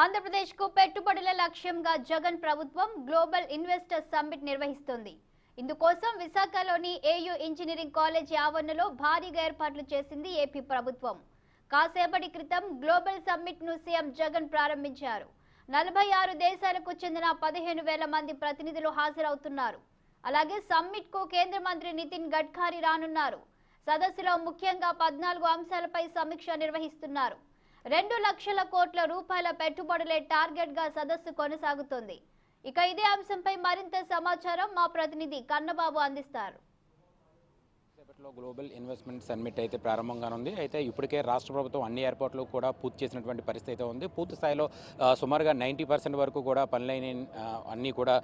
ఆంధ్రప్రదేశ్కు పెట్టుబడుల లక్ష్యంగా జగన్ ప్రభుత్వం గ్లోబల్ ఇన్వెస్టర్స్ సమ్మిట్ నిర్వహిస్తోంది. ఇందుకోసం విశాఖలోని ఏయూ ఇంజనీరింగ్ కాలేజీ ఆవరణలో భారీగా ఏర్పాట్లు చేసింది ఏపీ ప్రభుత్వం. కాసేపటి క్రితం గ్లోబల్ సమ్మిట్ను సీఎం జగన్ ప్రారంభించారు. నలభై ఆరు దేశాలకు చెందిన పదిహేను వేల మంది ప్రతినిధులు హాజరవుతున్నారు. అలాగే సమ్మిట్కు కేంద్ర మంత్రి నితిన్ గడ్కరీ రానున్నారు. సదస్సులో ముఖ్యంగా పద్నాలుగు అంశాలపై సమీక్ష నిర్వహిస్తున్నారు. రెండు లక్షల కోట్ల రూపాయల పెట్టుబడులే టార్గెట్గా సదస్సు కొనసాగుతోంది. ఇక ఇదే అంశంపై మరింత సమాచారం మా ప్రతినిధి కన్నబాబు అందిస్తారు. రేపట్లో గ్లోబల్ ఇన్వెస్ట్మెంట్ సమ్మిట్ అయితే ప్రారంభంగానుంది. అయితే ఇప్పటికే రాష్ట్ర ప్రభుత్వం అన్ని ఎయిర్పోర్ట్లు కూడా పూర్తి చేసినటువంటి పరిస్థితి అయితే ఉంది. పూర్తి స్థాయిలో సుమారుగా నైంటీ పర్సెంట్ వరకు కూడా పనులైన అన్నీ కూడా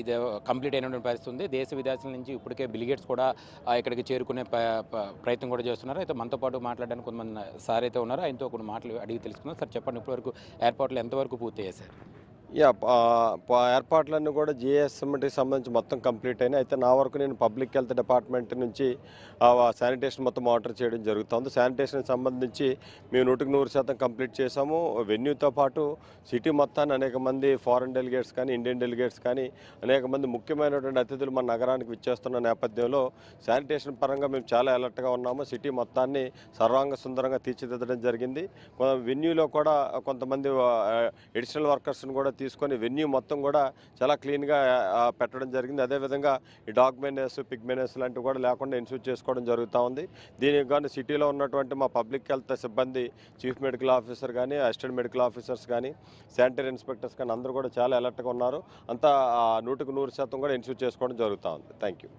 ఇది కంప్లీట్ అయినటువంటి పరిస్థితి ఉంది. దేశ విదేశాల నుంచి ఇప్పటికే బిలిగేట్స్ కూడా ఇక్కడికి చేరుకునే ప్రయత్నం కూడా చేస్తున్నారు. అయితే మనతో పాటు మాట్లాడడానికి కొంతమంది సార్ అయితే ఉన్నారు. ఆయనతో కొన్ని మాటలు అడిగి తెలుసుకుందాం. సార్ చెప్పండి ఇప్పటివరకు ఎయిర్పోర్ట్లు ఎంతవరకు పూర్తి అయ్యాయి సార్? యా ఏర్పాట్లన్నీ కూడా జిఎస్ఎంటీకి సంబంధించి మొత్తం కంప్లీట్ అయినాయి. అయితే నా వరకు నేను పబ్లిక్ హెల్త్ డిపార్ట్మెంట్ నుంచి శానిటేషన్ మొత్తం ఆర్డర్ చేయడం జరుగుతుంది. శానిటేషన్కి సంబంధించి మేము నూటికి నూరు శాతం కంప్లీట్ చేసాము వెన్యూతో పాటు సిటీ మొత్తాన్ని అనేక మంది ఫారెన్ డెలిగేట్స్ కానీ ఇండియన్ డెలిగేట్స్ కానీ అనేక మంది ముఖ్యమైనటువంటి అతిథులు మన నగరానికి విచ్చేస్తున్న నేపథ్యంలో శానిటేషన్ పరంగా మేము చాలా అలర్ట్గా ఉన్నాము. సిటీ మొత్తాన్ని సర్వాంగ సుందరంగా తీర్చిదిద్దడం జరిగింది. వెన్యూలో కూడా కొంతమంది ఎడిషనల్ వర్కర్స్ని కూడా తీసుకొని వెన్యూ మొత్తం కూడా చాలా క్లీన్గా పెట్టడం జరిగింది. అదేవిధంగా ఈ డాగ్ మెయినెస్ పిగ్ మెయినెస్ లాంటివి కూడా లేకుండా ఇన్సూట్ చేసుకోవడం జరుగుతూ ఉంది. దీనికి కానీ సిటీలో ఉన్నటువంటి మా పబ్లిక్ హెల్త్ సిబ్బంది చీఫ్ మెడికల్ ఆఫీసర్ కానీ అసిస్టెంట్ మెడికల్ ఆఫీసర్స్ కానీ శానిటరీ ఇన్స్పెక్టర్స్ కానీ అందరూ కూడా చాలా అలర్ట్గా ఉన్నారు. అంతా నూటికి నూరు శాతం కూడా ఇన్సూట్ చేసుకోవడం జరుగుతూ ఉంది. థ్యాంక్ యూ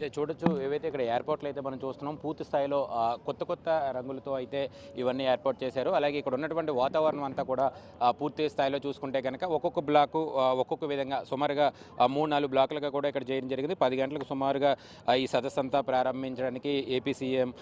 అయితే చూడొచ్చు. ఏవైతే ఇక్కడ ఎయిర్పోర్ట్లు అయితే మనం చూస్తున్నాం పూర్తి స్థాయిలో కొత్త కొత్త రంగులతో అయితే ఇవన్నీ ఏర్పాటు చేశారు. అలాగే ఇక్కడ ఉన్నటువంటి వాతావరణం అంతా కూడా పూర్తి స్థాయిలో చూసుకుంటే కనుక ఒక్కొక్క బ్లాకు ఒక్కొక్క విధంగా సుమారుగా మూడు నాలుగు బ్లాకులుగా కూడా ఇక్కడ చేయడం జరిగింది. పది గంటలకు సుమారుగా ఈ సదస్సు అంతా ప్రారంభించడానికి ఏపీ సీఎం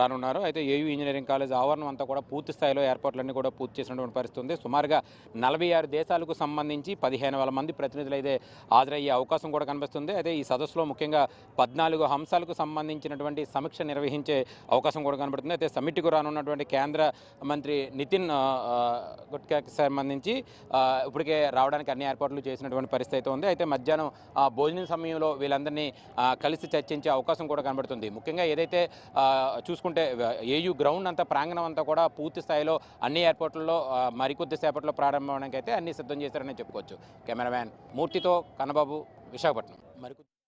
రానున్నారు. అయితే ఏయూ ఇంజనీరింగ్ కాలేజ్ ఆవరణం అంతా కూడా పూర్తి స్థాయిలో ఏర్పాట్లన్నీ కూడా పూర్తి చేసినటువంటి పరిస్థితి ఉంది. సుమారుగా నలభై ఆరు దేశాలకు సంబంధించి పదిహేను వేల మంది ప్రతినిధులు అయితే హాజరయ్యే అవకాశం కూడా కనిపిస్తుంది. అయితే ఈ సదస్సులో ముఖ్యంగా పద్నాలుగు అంశాలకు సంబంధించినటువంటి సమీక్ష నిర్వహించే అవకాశం కూడా కనబడుతుంది. అయితే సమిట్కు రానున్నటువంటి కేంద్ర మంత్రి నితిన్ ఆ, సంబంధించి ఇప్పటికే రావడానికి అన్ని ఏర్పాట్లు చేసినటువంటి పరిస్థితి అయితే ఉంది. అయితే మధ్యాహ్నం ఆ, భోజనం సమయంలో వీళ్ళందరినీ కలిసి చర్చించే అవకాశం కూడా కనబడుతుంది. ముఖ్యంగా ఏదైతే చూసుకుంటే ఏయూ గ్రౌండ్ అంతా ప్రాంగణం అంతా కూడా పూర్తి స్థాయిలో అన్ని ఏర్పాట్లలో మరికొద్ది సేపట్లో ప్రారంభమవడానికి అయితే అన్ని సిద్ధం చేశారని చెప్పుకోవచ్చు. కెమెరామ్యాన్ మూర్తితో కన్నబాబు విశాఖపట్నం. మరికొద్ది